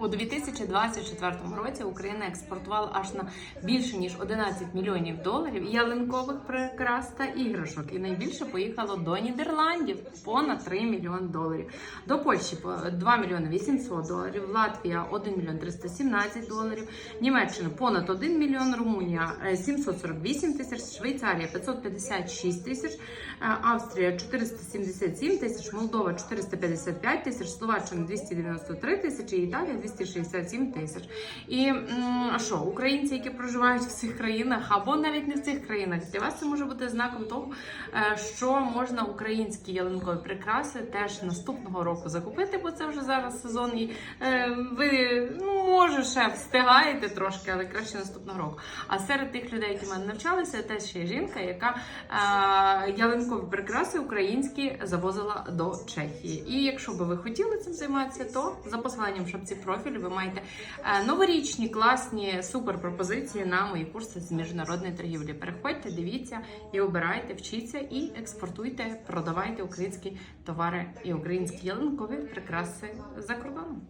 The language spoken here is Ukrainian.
У 2024 році Україна експортувала аж на більше ніж 11 мільйонів доларів ялинкових прикрас та іграшок. І найбільше поїхало до Нідерландів понад 3 мільйони доларів. До Польщі по 2 мільйони 800 доларів, Латвія 1 мільйон 317 доларів, Німеччина понад 1 мільйон, Румунія е, 748 тисяч, Швейцарія 556 тисяч, е, Австрія 477 тисяч, Молдова 455 тисяч, Словаччина 293 тисячі, Італія 267 тисяч. І що, українці, які проживають в цих країнах, або навіть не в цих країнах, для вас це може бути знаком того, е, що можна українські ялинкові прикраси теж наступного року закупити, бо це вже зараз сезон, і е, ви ну може ще встигаєте трошки, але краще наступного року. А серед тих людей, які в мене навчалися, теж ще є жінка, яка е, ялинкові прикраси українські завозила до Чехії. І якщо би ви хотіли цим займатися, то за посиланням в шапці профілю ви маєте е, новорічні класні супер пропозиції на мої курси з міжнародної торгівлі. Переходьте, дивіться і обирайте, вчіться і експортуйте, продавайте українські товари і українські ялинкові прикраси за кордоном.